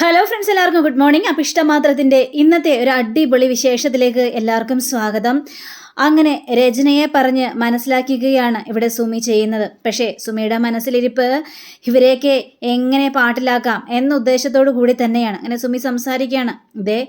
Hello friends എല്ലാവർക്കും good morning അപ്പം ഇഷ്ടമാത്രത്തിന്റെ ഇന്നത്തെ ഒരു അടിപൊളി വിശേഷത്തിലേക്ക് എല്ലാവർക്കും സ്വാഗതം. അങ്ങനെ രചനയെ പറഞ്ഞ് മനസ്സിലാക്കുകയാണ് ഇവിടെ സുമി ചെയ്യുന്നത്. പക്ഷേ സുമിയുടെ മനസ്സിലിരിപ്പ് ഇവരെയൊക്കെ എങ്ങനെ പാട്ടിലാക്കാം എന്ന ഉദ്ദേശത്തോടു കൂടി തന്നെയാണ്. അങ്ങനെ സുമി സംസാരിക്കുകയാണ്. ഇതേ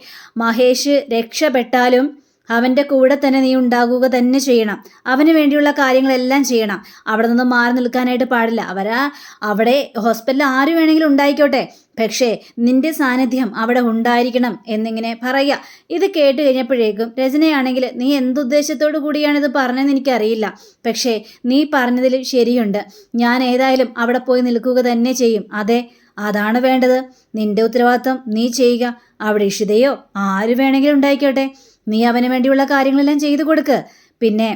മഹേഷ് രക്ഷപ്പെട്ടാലും അവന്റെ കൂടെ തന്നെ നീ ഉണ്ടാകുക തന്നെ ചെയ്യണം. അവന് വേണ്ടിയുള്ള കാര്യങ്ങളെല്ലാം ചെയ്യണം. അവിടെ നിന്ന് മാറി നിൽക്കാനായിട്ട് പാടില്ല. അവരാ അവിടെ ഹോസ്പിറ്റലിൽ ആര് വേണമെങ്കിലും ഉണ്ടായിക്കോട്ടെ. പക്ഷേ നിന്റെ സാന്നിധ്യം അവിടെ ഉണ്ടായിരിക്കണം എന്നിങ്ങനെ പറയുക. ഇത് കേട്ട് കഴിഞ്ഞപ്പോഴേക്കും രചനയാണെങ്കിൽ നീ എന്തുദ്ദേശത്തോടു കൂടിയാണ് ഇത് പറഞ്ഞതെന്ന് എനിക്കറിയില്ല. പക്ഷേ നീ പറഞ്ഞതിൽ ശരിയുണ്ട്. ഞാൻ ഏതായാലും അവിടെ പോയി നിൽക്കുക തന്നെ ചെയ്യും. അതെ അതാണ് വേണ്ടത്. നിന്റെ ഉത്തരവാദിത്വം നീ ചെയ്യുക. അവിടെ ഇഷിതയോ ആര് വേണമെങ്കിലും ഉണ്ടായിക്കോട്ടെ. നീ അവന് വേണ്ടിയുള്ള കാര്യങ്ങളെല്ലാം ചെയ്തു കൊടുക്ക്. പിന്നെ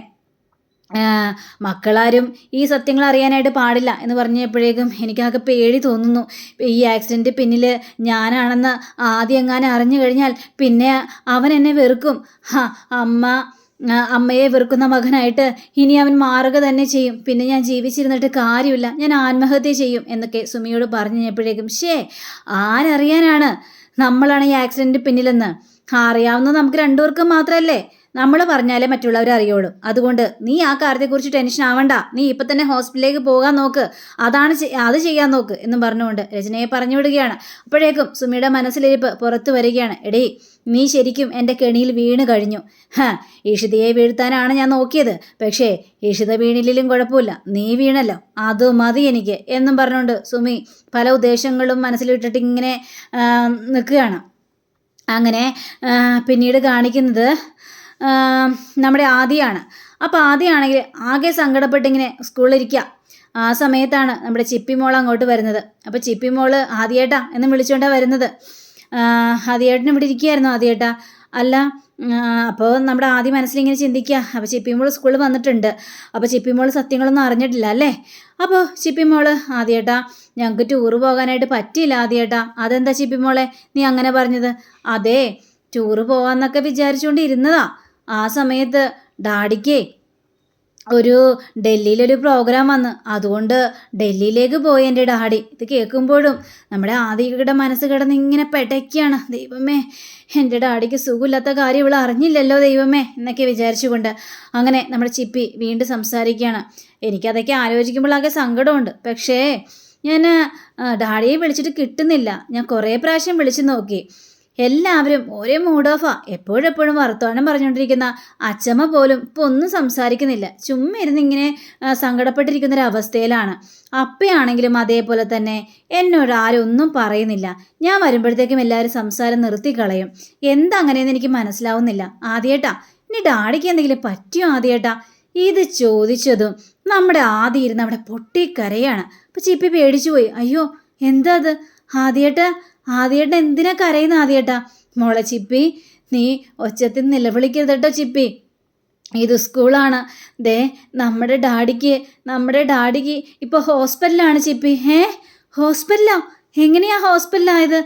മക്കളാരും ഈ സത്യങ്ങൾ അറിയാനായിട്ട് പാടില്ല എന്ന് പറഞ്ഞപ്പോഴേക്കും എനിക്കാകെ പേടി തോന്നുന്നു. ഈ ആക്സിഡന്റ് പിന്നിൽ ഞാനാണെന്ന് ആദ്യം എങ്ങാനും അറിഞ്ഞു കഴിഞ്ഞാൽ പിന്നെ അവൻ എന്നെ വെറുക്കും. ഹാ അമ്മ അമ്മയെ വെറുക്കുന്ന മകനായിട്ട് ഇനി അവൻ മാറുക തന്നെ ചെയ്യും. പിന്നെ ഞാൻ ജീവിച്ചിരുന്നിട്ട് കാര്യമില്ല. ഞാൻ ആത്മഹത്യ ചെയ്യും എന്നൊക്കെ സുമിയോട് പറഞ്ഞു കഴിഞ്ഞപ്പോഴേക്കും ഷേ ആരറിയാനാണ്? നമ്മളാണ് ഈ ആക്സിഡന്റ് പിന്നിലെന്ന്. അറിയാവുന്നത് നമുക്ക് രണ്ടുപേർക്കും മാത്രമല്ലേ നമ്മൾ പറഞ്ഞാലേ മറ്റുള്ളവർ അറിയുള്ളൂ. അതുകൊണ്ട് നീ ആ കാര്യത്തെക്കുറിച്ച് ടെൻഷൻ ആവണ്ട. നീ ഇപ്പം തന്നെ ഹോസ്പിറ്റലിലേക്ക് പോകാൻ നോക്ക്. അതാണ് അത് ചെയ്യാൻ നോക്ക് എന്നും പറഞ്ഞുകൊണ്ട് രചനയെ പറഞ്ഞു വിടുകയാണ്. അപ്പോഴേക്കും സുമിയുടെ മനസ്സിലിരിപ്പ് പുറത്തു വരികയാണ്. എടീ നീ ശരിക്കും എന്റെ കെണിയിൽ വീണ് കഴിഞ്ഞു. ഹ ഈഷിതയെ വീഴ്ത്താനാണ് ഞാൻ നോക്കിയത്. പക്ഷേ ഈഷിത വീണില്ലെങ്കിലും കുഴപ്പമില്ല. നീ വീണല്ലോ. അത് മതി എനിക്ക് എന്നും പറഞ്ഞുകൊണ്ട് സുമി പല ഉദ്ദേശങ്ങളും മനസ്സിലിട്ടിട്ട് ഇങ്ങനെ നിൽക്കുകയാണ്. അങ്ങനെ പിന്നീട് കാണിക്കുന്നത് നമ്മുടെ ആദിയാണ്. അപ്പോൾ ആദിയാണെങ്കിൽ ആകെ സങ്കടപ്പെട്ടിങ്ങനെ സ്കൂളിലിരിക്കുക ആ സമയത്താണ് നമ്മുടെ ചിപ്പിമോൾ അങ്ങോട്ട് വരുന്നത്. അപ്പോൾ ചിപ്പിമോൾ ആദിയേട്ടാ എന്ന് വിളിച്ചുകൊണ്ടാണ് വരുന്നത്. ആദ്യേട്ടൻ ഇവിടെ ഇരിക്കുകയായിരുന്നു ആദ്യേട്ടാ. അല്ല അപ്പോൾ നമ്മുടെ ആദ്യം മനസ്സിലിങ്ങനെ ചിന്തിക്കുക അപ്പോൾ ചിപ്പിമോൾ സ്കൂളിൽ വന്നിട്ടുണ്ട്. അപ്പോൾ ചിപ്പിമോൾ സത്യങ്ങളൊന്നും അറിഞ്ഞിട്ടില്ല അല്ലേ? അപ്പോൾ ചിപ്പിമോൾ ആദ്യേട്ടാ ഞങ്ങൾക്ക് ടൂറ് പോകാനായിട്ട് പറ്റിയില്ല ആദ്യേട്ടാ. അതെന്താ ചിപ്പിമോളെ നീ അങ്ങനെ പറഞ്ഞത്? അതെ ടൂറ് പോകാമെന്നൊക്കെ വിചാരിച്ചുകൊണ്ടിരുന്നതാ ആ സമയത്ത് ഡാഡിക്കേ ഒരു ഡൽഹിയിലൊരു പ്രോഗ്രാം വന്ന്. അതുകൊണ്ട് ഡൽഹിയിലേക്ക് പോയി എന്റെ ഡാഡി. ഇത് കേൾക്കുമ്പോഴും നമ്മുടെ ആദികയുടെ മനസ്സ് കിടന്ന് ഇങ്ങനെ പെടയ്ക്കാണ്. ദൈവമേ എന്റെ ഡാഡിക്ക് സുഖമില്ലാത്ത കാര്യം ഇവൾ അറിഞ്ഞില്ലല്ലോ ദൈവമേ എന്നൊക്കെ വിചാരിച്ചുകൊണ്ട് അങ്ങനെ നമ്മുടെ ചിപ്പി വീണ്ടും സംസാരിക്കുകയാണ്. എനിക്കതൊക്കെ ആലോചിക്കുമ്പോഴാകെ സങ്കടമുണ്ട്. പക്ഷേ ഞാൻ ഡാഡിയെ വിളിച്ചിട്ട് കിട്ടുന്നില്ല. ഞാൻ കുറേ പ്രാവശ്യം വിളിച്ചു നോക്കി. എല്ലാവരും ഒരേ മൂഡ് ഓഫാ എപ്പോഴെപ്പോഴും വർത്തമാനം പറഞ്ഞുകൊണ്ടിരിക്കുന്ന അച്ചമ്മ പോലും ഇപ്പോൾ ഒന്നും സംസാരിക്കുന്നില്ല. ചുമ്മാ ഇരുന്നിങ്ങനെ സങ്കടപ്പെട്ടിരിക്കുന്ന ഒരു അവസ്ഥയിലാണ് അപ്പയാണെങ്കിലും അതേപോലെ തന്നെ എന്നോട് ആരും ഒന്നും പറയുന്നില്ല. ഞാൻ വരുമ്പോഴത്തേക്കും എല്ലാവരും സംസാരം നിർത്തിക്കളയും. എന്താ അങ്ങനെയെന്ന് എനിക്ക് മനസ്സിലാവുന്നില്ല. ആദ്യേട്ടാ ഇനി ഡാഡിക്ക് എന്തെങ്കിലും പറ്റിയോ ആദ്യേട്ടാ? ഇത് ചോദിച്ചതും നമ്മുടെ ആദ്യം ഇരുന്ന് അവിടെ പൊട്ടിക്കരയാണ്. അപ്പം ചിപ്പി പേടിച്ചു പോയി അയ്യോ എന്താ അത്? ആദ്യേട്ടാ ആദ്യേട്ടൻ എന്തിനാ കരയുന്ന ആദ്യേട്ടാ? മോളെ ചിപ്പി നീ ഒച്ചത്തിൽ നിലവിളിക്കരുത് കേട്ടോ ചിപ്പി. ഇത് സ്കൂളാണ്. ദേ നമ്മുടെ ഡാഡിക്ക് നമ്മുടെ ഡാഡിക്ക് ഇപ്പോൾ ഹോസ്പിറ്റലാണ് ചിപ്പി. ഏ ഹോസ്പിറ്റലോ? എങ്ങനെയാ ഹോസ്പിറ്റലായത്?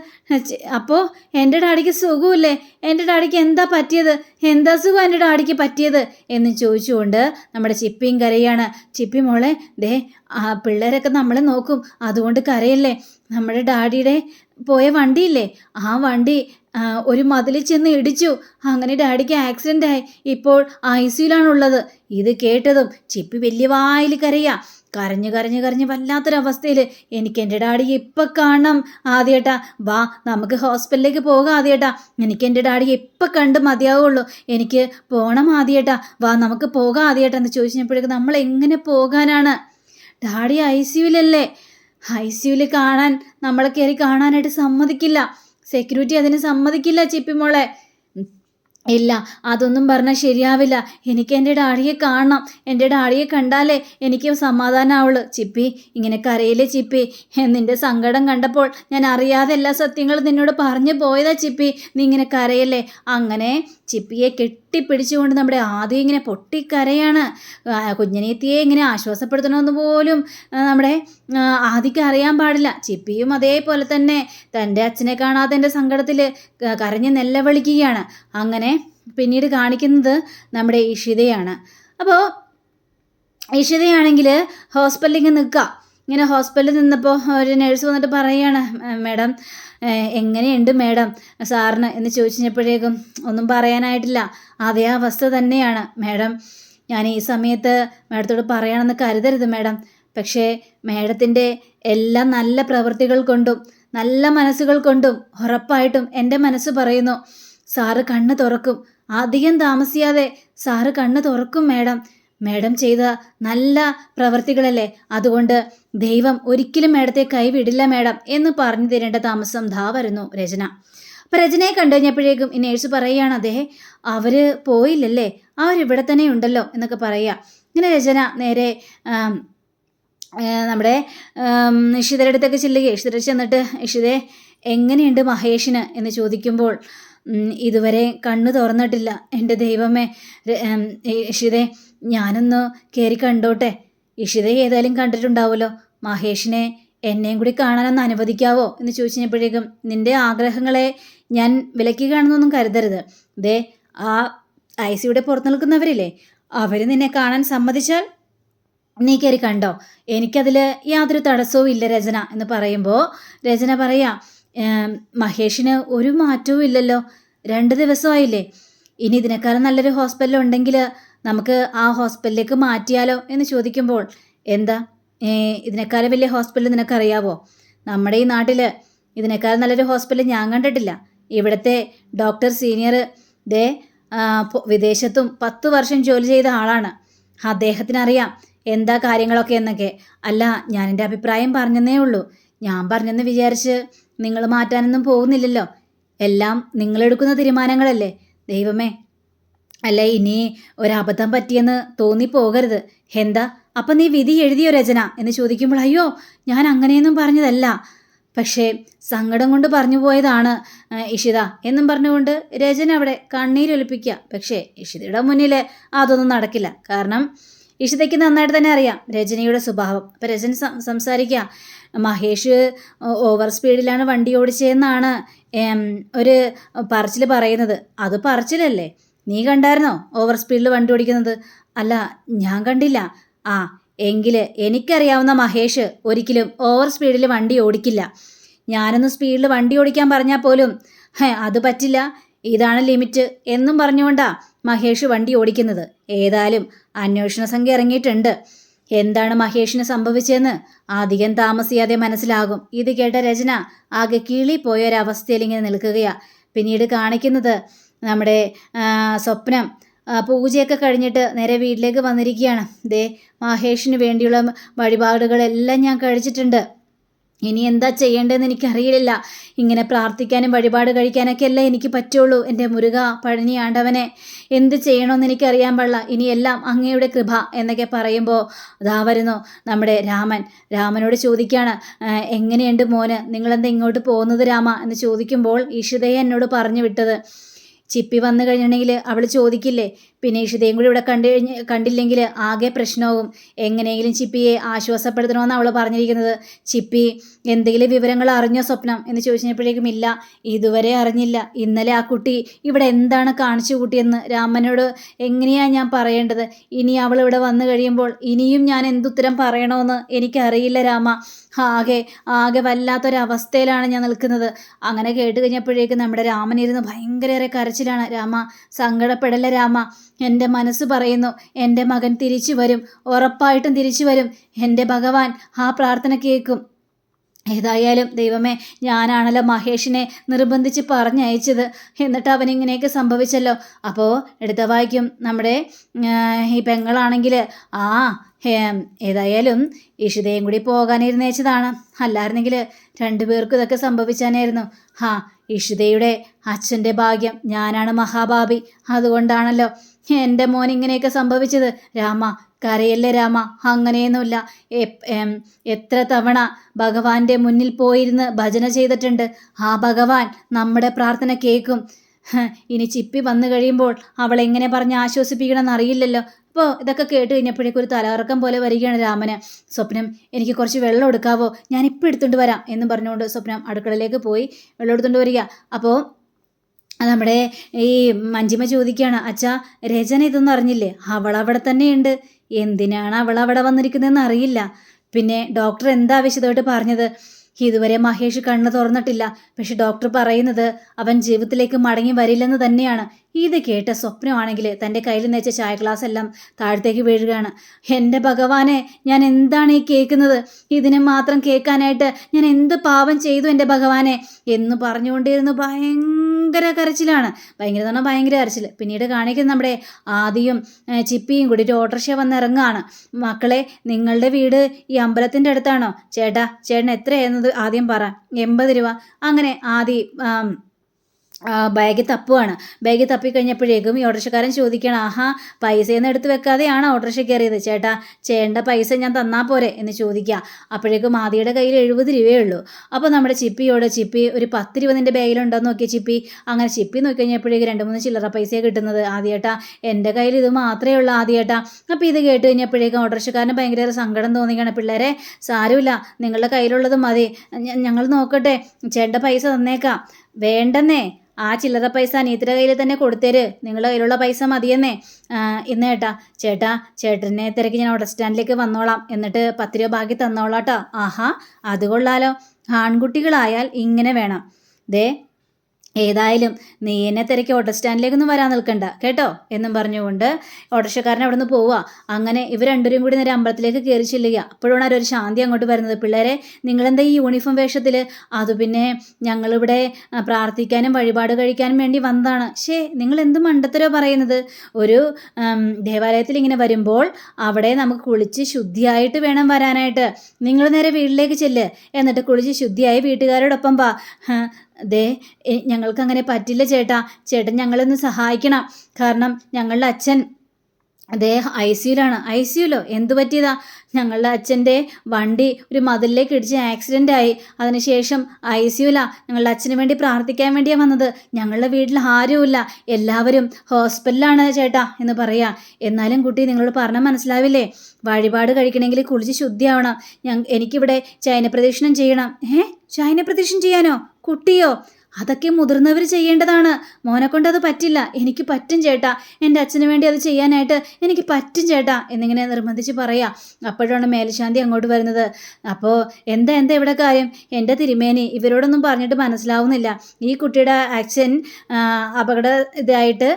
അപ്പോൾ എന്റെ ഡാഡിക്ക് സുഖമില്ലേ? എന്റെ ഡാഡിക്ക് എന്താ പറ്റിയത്? എന്താ സുഖം എന്റെ ഡാഡിക്ക് പറ്റിയത്? എന്ന് ചോദിച്ചുകൊണ്ട് നമ്മുടെ ചിപ്പിയും കരയാണ്. ചിപ്പി മോളെ ദേ ആ പിള്ളേരൊക്കെ നമ്മളെ നോക്കും. അതുകൊണ്ട് കരയല്ലേ? നമ്മുടെ ഡാഡിയുടെ പോയ വണ്ടിയില്ലേ? ആ വണ്ടി ഒരു മതിലിൽ ചെന്ന് ഇടിച്ചു. അങ്ങനെ ഡാഡിക്ക് ആക്സിഡന്റ് ആയി. ഇപ്പോൾ ഐ സിയിലാണുള്ളത്. ഇത് കേട്ടതും ചിപ്പി വലിയ വായിൽ കരയാ. കരഞ്ഞു കരഞ്ഞു കരഞ്ഞ് വല്ലാത്തൊരവസ്ഥയിൽ എനിക്ക് എന്റെ ഡാഡി ഇപ്പം കാണണം ആദ്യേട്ടാ. വാ നമുക്ക് ഹോസ്പിറ്റലിലേക്ക് പോകാം ആദ്യേട്ടാ. എനിക്ക് എന്റെ ഡാഡി ഇപ്പം കണ്ട് മതിയാവുള്ളൂ. എനിക്ക് പോകണം ആദ്യേട്ടാ. വാ നമുക്ക് പോകാം ആദ്യേട്ടാ എന്ന് ചോദിച്ചപ്പോഴേക്ക് നമ്മൾ എങ്ങനെ പോകാനാണ്? ഡാഡി ഐ സിയുലല്ലേ? ഐ സിയുവിൽ കാണാൻ നമ്മളെ കയറി കാണാനായിട്ട് സമ്മതിക്കില്ല. സെക്യൂരിറ്റി അതിന് സമ്മതിക്കില്ല ചിപ്പിമോളെ ഇല്ല അതൊന്നും പറഞ്ഞാൽ ശരിയാവില്ല. എനിക്ക് എന്റെ ഡാഡിയെ കാണണം. എന്റെ ഡാഡിയെ കണ്ടാലേ എനിക്ക് സമാധാനമാവുള്ളൂ ചിപ്പി ഇങ്ങനെ കരയിലെ ചിപ്പി? നിന്റെ സങ്കടം കണ്ടപ്പോൾ ഞാൻ അറിയാതെ എല്ലാ സത്യങ്ങളും നിന്നോട് പറഞ്ഞു പോയതാ ചിപ്പി. നീ ഇങ്ങനെ കരയല്ലേ? അങ്ങനെ ചിപ്പിയെ കെട്ടിപ്പിടിച്ചുകൊണ്ട് നമ്മുടെ ആദ്യം ഇങ്ങനെ പൊട്ടിക്കരയാണ്. കുഞ്ഞനീത്തിയെ ഇങ്ങനെ ആശ്വാസപ്പെടുത്തണമെന്ന് പോലും നമ്മുടെ ആദിക്ക് അറിയാൻ പാടില്ല. ചിപ്പിയും അതേപോലെ തന്നെ തന്റെ അച്ഛനെ കാണാതെ എന്റെ സങ്കടത്തിൽ കരഞ്ഞ് നെല്ലവിളിക്കുകയാണ്. അങ്ങനെ പിന്നീട് കാണിക്കുന്നത് നമ്മുടെ ഇഷിതയാണ് അപ്പോൾ ഇഷിതയാണെങ്കിൽ ഹോസ്പിറ്റലിൽ നിൽക്കുക. ഇങ്ങനെ ഹോസ്പിറ്റലിൽ നിന്നപ്പോൾ ഒരു നേഴ്സ് വന്നിട്ട് പറയുകയാണ് മേഡം എങ്ങനെയുണ്ട് മേഡം? സാറിന്? എന്ന് ചോദിച്ചപ്പോഴേക്കും ഒന്നും പറയാനായിട്ടില്ല. അതേ അവസ്ഥ തന്നെയാണ്. മേഡം ഞാൻ ഈ സമയത്ത് മേഡത്തോട് പറയണമെന്ന് കരുതരുത് മേഡം. പക്ഷേ മേഡത്തിന്റെ എല്ലാ നല്ല പ്രവൃത്തികൾ കൊണ്ടും നല്ല മനസ്സുകൾ കൊണ്ടും ഉറപ്പായിട്ടും എന്റെ മനസ്സ് പറയുന്നു. സാറ് കണ്ണ് തുറക്കും. അധികം താമസിയാതെ സാറ് കണ്ണ് തുറക്കും മേഡം. മേഡം ചെയ്ത നല്ല പ്രവർത്തികളല്ലേ? അതുകൊണ്ട് ദൈവം ഒരിക്കലും മാഡത്തെ കൈവിടില്ല മേഡം എന്ന് പറഞ്ഞു തരേണ്ട താമസം ധാ വരുന്നു രചന. അപ്പം രചനയെ കണ്ടു കഴിഞ്ഞപ്പോഴേക്കും ഈ നേഴ്സ് പറയുകയാണ് അദ്ദേഹം അവർ പോയില്ലല്ലേ? അവരിവിടെ തന്നെ ഉണ്ടല്ലോ എന്നൊക്കെ പറയുക. ഇങ്ങനെ രചന നേരെ നമ്മുടെ ഇഷിതയുടെ അടുത്തൊക്കെ ചെല്ലുക ഇഷിത ചെന്നിട്ട് ഇഷിതെ എങ്ങനെയുണ്ട് മഹേഷിന്? എന്ന് ചോദിക്കുമ്പോൾ ഇതുവരെ കണ്ണു തുറന്നിട്ടില്ല. എന്റെ ദൈവമേ ഇഷിതെ ഞാനൊന്ന് കയറി കണ്ടോട്ടെ. ഇഷിതെ ഏതായാലും കണ്ടിട്ടുണ്ടാവുമല്ലോ. മഹേഷിനെ എന്നെയും കൂടി കാണാനൊന്ന് അനുവദിക്കാവോ എന്ന് ചോദിച്ചു കഴിഞ്ഞപ്പോഴേക്കും നിന്റെ ആഗ്രഹങ്ങളെ ഞാൻ വിലക്കുകയാണെന്നൊന്നും കരുതരുത്. ദേ ആ ഐ സിയുടെ പുറത്ത് നിൽക്കുന്നവരില്ലേ അവർ നിന്നെ കാണാൻ സമ്മതിച്ചാൽ നീ കയറി കണ്ടോ? എനിക്കതിൽ യാതൊരു തടസ്സവും ഇല്ല രചന. എന്ന് പറയുമ്പോൾ രചന പറയാ "ഏം, മഹേഷിന് ഒരു മാറ്റവും ഇല്ലല്ലോ. രണ്ട് ദിവസമായില്ലേ. ഇനി ഇതിനേക്കാളും നല്ലൊരു ഹോസ്പിറ്റൽ ഉണ്ടെങ്കിൽ നമുക്ക് ആ ഹോസ്പിറ്റലിലേക്ക് മാറ്റിയാലോ എന്ന് ചോദിക്കുമ്പോൾ എന്താ? ഇതിനേക്കാളും വലിയ ഹോസ്പിറ്റൽ നിനക്കറിയാവോ? നമ്മുടെ ഈ നാട്ടിൽ ഇതിനേക്കാളും നല്ലൊരു ഹോസ്പിറ്റൽ ഞാൻ കണ്ടിട്ടില്ല. ഇവിടുത്തെ ഡോക്ടർ സീനിയർ ദേ വിദേശത്തും പത്ത് വർഷം ജോലി ചെയ്ത ആളാണ്. അദ്ദേഹത്തിനറിയാം എന്താ കാര്യങ്ങളൊക്കെ എന്നൊക്കെ. അല്ല ഞാൻ എന്റെ അഭിപ്രായം പറഞ്ഞെന്നേ ഉള്ളൂ. ഞാൻ പറഞ്ഞെന്ന് വിചാരിച്ച് നിങ്ങൾ മാറ്റാനൊന്നും പോകുന്നില്ലല്ലോ. എല്ലാം നിങ്ങളെടുക്കുന്ന തീരുമാനങ്ങളല്ലേ? ദൈവമേ. അല്ല ഇനി ഒരബദ്ധം പറ്റിയെന്ന് തോന്നിപ്പോകരുത്. എന്താ? അപ്പം നീ വിധി എഴുതിയോ രചന? എന്ന് ചോദിക്കുമ്പോൾ അയ്യോ ഞാൻ അങ്ങനെയൊന്നും പറഞ്ഞതല്ല. പക്ഷേ സങ്കടം കൊണ്ട് പറഞ്ഞു പോയതാണ് ഇഷിത എന്നും പറഞ്ഞുകൊണ്ട് രചന അവിടെ കണ്ണീരൊലിപ്പിക്കുക. പക്ഷേ ഇഷിതയുടെ മുന്നിൽ അതൊന്നും നടക്കില്ല. കാരണം ഇഷിതയ്ക്ക് നന്നായിട്ട് തന്നെ അറിയാം രജനിയുടെ സ്വഭാവം. അപ്പം രജന സംസാരിക്കുക മഹേഷ് ഓവർ സ്പീഡിലാണ് വണ്ടി ഓടിച്ചതെന്നാണ് ഒരു പറച്ചിൽ പറയുന്നത്. അത് പറച്ചിലല്ലേ? നീ കണ്ടായിരുന്നോ ഓവർ സ്പീഡിൽ വണ്ടി ഓടിക്കുന്നത്? അല്ല ഞാൻ കണ്ടില്ല. ആ എങ്കിൽ എനിക്കറിയാവുന്ന മഹേഷ് ഒരിക്കലും ഓവർ സ്പീഡിൽ വണ്ടി ഓടിക്കില്ല. ഞാനൊന്ന് സ്പീഡിൽ വണ്ടി ഓടിക്കാൻ പറഞ്ഞാൽ പോലും അത് പറ്റില്ല. ഇതാണ് ലിമിറ്റ് എന്നും പറഞ്ഞുകൊണ്ടാ മഹേഷ് വണ്ടി ഓടിക്കുന്നത്. ഏതായാലും അന്വേഷണ സംഖ്യ ഇറങ്ങിയിട്ടുണ്ട്. എന്താണ് മഹേഷിന് സംഭവിച്ചതെന്ന് അധികം താമസിയാതെ മനസ്സിലാകും. ഇത് കേട്ട രചന ആകെ കീളി പോയ ഒരവസ്ഥയിൽ ഇങ്ങനെ നിൽക്കുകയാ. പിന്നീട് കാണിക്കുന്നത് നമ്മുടെ സ്വപ്നം പൂജയൊക്കെ കഴിഞ്ഞിട്ട് നേരെ വീട്ടിലേക്ക് വന്നിരിക്കുകയാണ്. ദേ മഹേഷിന് വേണ്ടിയുള്ള വഴിപാടുകളെല്ലാം ഞാൻ കഴിച്ചിട്ടുണ്ട്. ഇനി എന്താ ചെയ്യേണ്ടതെന്ന് എനിക്കറിയില്ല. ഇങ്ങനെ പ്രാർത്ഥിക്കാനും വഴിപാട് കഴിക്കാനൊക്കെ അല്ലേ എനിക്ക് പറ്റുള്ളൂ എന്റെ മുരുക പഴനിയാണ്ടവനെ എന്ത് ചെയ്യണമെന്ന് എനിക്കറിയാൻ പാടില്ല. ഇനിയെല്ലാം അങ്ങയുടെ കൃപ എന്നൊക്കെ പറയുമ്പോൾ അതാ വരുന്നു നമ്മുടെ രാമൻ. രാമനോട് ചോദിക്കുകയാണ് "ആ, എങ്ങനെയുണ്ട് മോന്? നിങ്ങളെന്താ ഇങ്ങോട്ട് പോകുന്നത് രാമ? എന്ന് ചോദിക്കുമ്പോൾ ഈശുദയെ എന്നോട് പറഞ്ഞു വിട്ടത്. ചിപ്പി വന്നു കഴിഞ്ഞിട്ടുണ്ടെങ്കിൽ അവൾ ചോദിക്കില്ലേ പിന്നെ ഇഷിതയും കൂടി ഇവിടെ കണ്ടു കഴിഞ്ഞ് കണ്ടില്ലെങ്കിൽ ആകെ പ്രശ്നവും എങ്ങനെയെങ്കിലും ചിപ്പിയെ ആശ്വാസപ്പെടുത്തണമെന്ന് അവൾ പറഞ്ഞിരിക്കുന്നത്. ചിപ്പി എന്തെങ്കിലും വിവരങ്ങൾ അറിഞ്ഞോ സ്വപ്നം എന്ന് ചോദിച്ചപ്പോഴേക്കും ഇല്ല ഇതുവരെ അറിഞ്ഞില്ല. ഇന്നലെ ആ കുട്ടി ഇവിടെ എന്താണ് കാണിച്ചു കൂട്ടിയെന്ന് രാമനോട് എങ്ങനെയാണ് ഞാൻ പറയേണ്ടത്? ഇനി അവൾ ഇവിടെ വന്നു കഴിയുമ്പോൾ ഇനിയും ഞാൻ എന്തുത്തരം പറയണമെന്ന് എനിക്കറിയില്ല രാമ. ആകെ ആകെ വല്ലാത്തൊരവസ്ഥയിലാണ് ഞാൻ നിൽക്കുന്നത്. അങ്ങനെ കേട്ട് കഴിഞ്ഞപ്പോഴേക്കും നമ്മുടെ രാമനിരുന്ന് ഭയങ്കരേറെ കരച്ചിലാണ്. രാമ സങ്കടപ്പെടല്ല രാമ? എന്റെ മനസ്സ് പറയുന്നു എന്റെ മകൻ തിരിച്ചു വരും ഉറപ്പായിട്ടും തിരിച്ചു വരും. എന്റെ ഭഗവാൻ ആ പ്രാർത്ഥന കേൾക്കും. ഏതായാലും ദൈവമേ ഞാനാണല്ലോ മഹേഷിനെ നിർബന്ധിച്ച് പറഞ്ഞയച്ചത്. എന്നിട്ട് അവനിങ്ങനെയൊക്കെ സംഭവിച്ചല്ലോ. അപ്പോൾ എടുത്ത വായിക്കും നമ്മുടെ ഈ പെങ്ങളാണെങ്കിൽ ആ ഏതായാലും ഇഷിതയും കൂടി പോകാനിരുന്നേച്ചതാണ് അല്ലായിരുന്നെങ്കിൽ രണ്ടുപേർക്കും ഇതൊക്കെ സംഭവിച്ചാനായിരുന്നു. ഹാ ഇഷിതയുടെ അച്ഛന്റെ ഭാഗ്യം. ഞാനാണ് മഹാഭാബി അതുകൊണ്ടാണല്ലോ എന്റെ മോൻ ഇങ്ങനെയൊക്കെ സംഭവിച്ചത്. രാമ കരയല്ലേ രാമ. അങ്ങനെയൊന്നുമില്ല. എത്ര തവണ ഭഗവാന്റെ മുന്നിൽ പോയിരുന്ന് ഭജന ചെയ്തിട്ടുണ്ട്. ആ ഭഗവാൻ നമ്മുടെ പ്രാർത്ഥന കേൾക്കും. ഇനി ചിപ്പി വന്നു കഴിയുമ്പോൾ അവൾ എങ്ങനെ പറഞ്ഞ് ആശ്വസിപ്പിക്കണമെന്ന് അറിയില്ലല്ലോ അപ്പോൾ ഇതൊക്കെ കേട്ട് കഴിഞ്ഞപ്പോഴേക്കും ഒരു തലകറക്കം പോലെ വരികയാണ് രാമന്. സ്വപ്നം എനിക്ക് കുറച്ച് വെള്ളം എടുക്കാവോ? ഞാൻ ഇപ്പോൾ എടുത്തുകൊണ്ട് വരാം എന്ന് പറഞ്ഞുകൊണ്ട് സ്വപ്നം അടുക്കളയിലേക്ക് പോയി വെള്ളം എടുത്തുകൊണ്ട് വരിക. അപ്പോൾ നമ്മുടെ ഈ മഞ്ജിമ ചോദിക്കുകയാണ് അച്ഛാ രചന ഇതൊന്നും അറിഞ്ഞില്ലേ? അവൾ അവിടെ തന്നെയുണ്ട്. എന്തിനാണ് അവൾ അവിടെ വന്നിരിക്കുന്നതെന്ന് അറിയില്ല. പിന്നെ ഡോക്ടർ എന്താ വിശദമായിട്ട് പറഞ്ഞത്? ഇതുവരെ മഹേഷ് കണ്ണ് തുറന്നിട്ടില്ല. പക്ഷെ ഡോക്ടർ പറയുന്നത് അവൻ ജീവിതത്തിലേക്ക് മടങ്ങി വരില്ലെന്ന് തന്നെയാണ്. ഇത് കേട്ട സ്വപ്നമാണെങ്കിൽ തന്റെ കയ്യിൽ നിന്ന് വെച്ച ചായ ഗ്ലാസ് എല്ലാം താഴത്തേക്ക് വീഴുകയാണ്. എന്റെ ഭഗവാനെ ഞാൻ എന്താണ് ഈ കേൾക്കുന്നത്? ഇതിനെ മാത്രം കേൾക്കാനായിട്ട് ഞാൻ എന്ത് പാപം ചെയ്തു എന്റെ ഭഗവാനെ? എന്ന് പറഞ്ഞുകൊണ്ടിരുന്നു ഭയങ്കര കരച്ചിലാണ്. ഭയങ്കര എന്ന് പറഞ്ഞാൽ ഭയങ്കര കരച്ചിൽ. പിന്നീട് കാണിക്കുന്നത് നമ്മുടെ ആദിയും ചിപ്പിയും കൂടി ഒരു ഓട്ടോറിക്ഷ വന്ന് ഇറങ്ങുകയാണ് മക്കളെ നിങ്ങളുടെ വീട് ഈ അമ്പലത്തിന്റെ അടുത്താണോ? ചേട്ടാ ചേട്ടൻ എത്രയായിരുന്നത് ആദ്യം പറ. എൺപത് രൂപ. അങ്ങനെ ആദി ബാഗ് തപ്പുവാണ്. ബാഗ് തപ്പിക്കഴിഞ്ഞപ്പോഴേക്കും ഈ ഓട്ടോറിക്ഷക്കാരൻ ചോദിക്കണം ആഹാ പൈസയൊന്നും എടുത്ത് വെക്കാതെയാണ് ഓട്ടോറിക്ഷ കയറിയത്? ചേട്ടാ ചേട്ടന്റെ പൈസ ഞാൻ തന്നാൽ പോരെ എന്ന് ചോദിക്കുക. അപ്പോഴേക്കും ആദിയുടെ കയ്യിൽ എഴുപത് രൂപയേ ഉള്ളൂ. അപ്പോൾ നമ്മുടെ ചിപ്പിയോട് ചിപ്പി ഒരു പത്ത് രൂപ നിന്റെ ബാഗിലുണ്ടോയെന്ന് നോക്കിയ ചിപ്പി അങ്ങനെ ചിപ്പി നോക്കി കഴിഞ്ഞപ്പോഴേക്കും രണ്ട് മൂന്ന് ചില്ലറ പൈസയാണ് കിട്ടുന്നത്. ആദ്യേട്ടാ എന്റെ കയ്യിൽ ഇത് മാത്രമേ ഉള്ളൂ ആദ്യേട്ടാ. അപ്പോൾ ഇത് കേട്ട് കഴിഞ്ഞപ്പോഴേക്കും ഓട്ടോറിക്ഷക്കാരന് ഭയങ്കര സങ്കടം തോന്നിക്കണം പിള്ളേരെ സാരമില്ല നിങ്ങളുടെ കയ്യിലുള്ളത് മതി. ഞങ്ങൾ നോക്കട്ടെ ചേട്ടന്റെ പൈസ തന്നേക്കാം. വേണ്ടെന്നേ. ആ ചില്ലറ പൈസ അനിയത്തിയുടെ കയ്യിൽ തന്നെ കൊടുത്തേര്. നിങ്ങളുടെ കയ്യിലുള്ള പൈസ മതിയെന്നേ. ഇന്ന് ചേട്ടാ ചേട്ടാ ചേട്ടനെ തിരക്ക് ഞാൻ ഓട്ടോ സ്റ്റാൻഡിലേക്ക് വന്നോളാം. എന്നിട്ട് പത്ത് രൂപ ബാക്കി തന്നോളാം കേട്ടോ ആഹാ അത് കൊള്ളാലോ. ആൺകുട്ടികളായാൽ ഇങ്ങനെ വേണം. ദേ ഏതായാലും നീ എന്നെ തിരക്കി ഓട്ടോ സ്റ്റാൻഡിലേക്കൊന്നും വരാൻ നിൽക്കണ്ട കേട്ടോ? എന്നും പറഞ്ഞുകൊണ്ട് ഓട്ടോഷക്കാരൻ അവിടെ നിന്ന് പോവുക. അങ്ങനെ ഇവർ രണ്ടുപേരും കൂടി നേരെ അമ്പലത്തിലേക്ക് കയറി ചെല്ലുക. അപ്പോഴാണ് ഒരു ശാന്തി അങ്ങോട്ട് വരുന്നത്. പിള്ളേരെ നിങ്ങളെന്താ ഈ യൂണിഫോം വേഷത്തിൽ അത് പിന്നെ ഞങ്ങളിവിടെ പ്രാർത്ഥിക്കാനും വഴിപാട് കഴിക്കാനും വേണ്ടി വന്നതാണ്. ഷേ നിങ്ങൾ എന്ത് മണ്ടത്തരോ പറയുന്നത്? ഒരു ദേവാലയത്തിൽ ഇങ്ങനെ വരുമ്പോൾ അവിടെ നമുക്ക് കുളിച്ച് ശുദ്ധിയായിട്ട് വേണം വരാനായിട്ട്. നിങ്ങൾ നേരെ വീട്ടിലേക്ക് ചെല്ല്. എന്നിട്ട് കുളിച്ച് ശുദ്ധിയായി വീട്ടുകാരോടൊപ്പം പാ ദേ എ- ഞങ്ങൾക്കങ്ങനെ പറ്റില്ല ചേട്ടാ. ചേട്ടൻ ഞങ്ങളൊന്ന് സഹായിക്കണം. കാരണം ഞങ്ങളുടെ അച്ഛൻ അദ്ദേഹം ഐ സിയുലാണ് ഐ സിയുലോ എന്ത് പറ്റിയതാ? ഞങ്ങളുടെ അച്ഛന്റെ വണ്ടി ഒരു മതിലിലേക്ക് ഇടിച്ച് ആക്സിഡന്റ് ആയി. അതിനുശേഷം ഐ സിയുലാ ഞങ്ങളുടെ അച്ഛന് വേണ്ടി പ്രാർത്ഥിക്കാൻ വേണ്ടിയാണ് വന്നത്. ഞങ്ങളുടെ വീട്ടിൽ ആരുമില്ല. എല്ലാവരും ഹോസ്പിറ്റലാണ് ചേട്ടാ എന്ന് പറയാ. എന്നാലും കുട്ടി നിങ്ങളോട് പറഞ്ഞാൽ മനസ്സിലാവില്ലേ? വഴിപാട് കഴിക്കണമെങ്കിൽ കുളിച്ച് ശുദ്ധിയാവണം. ഞ എനിക്കിവിടെ ചൈന പ്രദക്ഷിണം ചെയ്യണം. ഏ? ചൈന പ്രദക്ഷിണം ചെയ്യാനോ? കുട്ടിയോ? അതൊക്കെ മുതിർന്നവർ ചെയ്യേണ്ടതാണ്. മോനെ കൊണ്ട് അത് പറ്റില്ല. എനിക്ക് പറ്റും ചേട്ടാ. എന്റെ അച്ഛന് വേണ്ടി അത് ചെയ്യാനായിട്ട് എനിക്ക് പറ്റും ചേട്ടാ എന്നിങ്ങനെ നിർബന്ധിച്ച് പറയാ. അപ്പോഴാണ് മേൽശാന്തി അങ്ങോട്ട് വരുന്നത്. അപ്പോൾ എന്താ എന്താ ഇവിടെ കാര്യം? എന്റെ തിരുമേനി ഇവരോടൊന്നും പറഞ്ഞിട്ട് മനസ്സിലാവുന്നില്ല. ഈ കുട്ടിയുടെ അച്ഛൻ അപകട ഇതായിട്ട്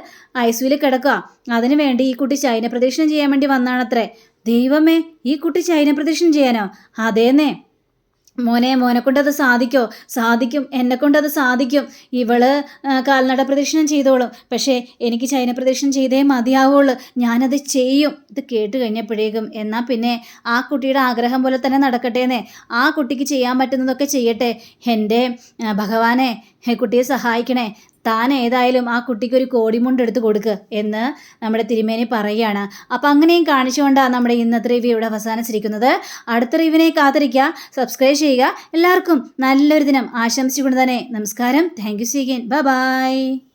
ഐസിയിൽ കിടക്കുക അതിനു വേണ്ടി ഈ കുട്ടി ചൈന പ്രദക്ഷിണം ചെയ്യാൻ വേണ്ടി വന്നാണത്രേ. ദൈവമേ ഈ കുട്ടി ചൈന പ്രദക്ഷിണം ചെയ്യാനോ? അതേന്നേ. മോനെ മോനെ കൊണ്ടത് സാധിക്കോ? സാധിക്കും എന്നെ കൊണ്ടത് സാധിക്കും. ഇവൾ കാൽനട പ്രദക്ഷിണം ചെയ്തോളും. പക്ഷേ എനിക്ക് ചൈന പ്രദക്ഷിണം ചെയ്തേ മതിയാവുള്ളൂ. ഞാനത് ചെയ്യും. ഇത് കേട്ട് കഴിഞ്ഞപ്പോഴേക്കും എന്നാൽ പിന്നെ ആ കുട്ടിയുടെ ആഗ്രഹം പോലെ തന്നെ നടക്കട്ടേന്നേ. ആ കുട്ടിക്ക് ചെയ്യാൻ പറ്റുന്നതൊക്കെ ചെയ്യട്ടെ. എന്റെ ഭഗവാനെ കുട്ടിയെ സഹായിക്കണേ. താൻ ഏതായാലും ആ കുട്ടിക്ക് ഒരു കോടിമുണ്ട് എടുത്ത് കൊടുക്ക് എന്ന് നമ്മുടെ തിരുമേനി പറയുകയാണ്. അപ്പം അങ്ങനെയും കാണിച്ചുകൊണ്ടാണ് നമ്മുടെ ഇന്നത്തെ റിവ്യൂ ഇവിടെ അവസാനിച്ചിരിക്കുന്നത്. അടുത്ത റിവ്യൂവിനെ കാത്തിരിക്കുക സബ്സ്ക്രൈബ് ചെയ്യുക. എല്ലാവർക്കും നല്ലൊരു ദിനം ആശംസിച്ചുകൊണ്ട് തന്നെ നമസ്കാരം. താങ്ക് യു സീഗൻ ബൈ ബൈ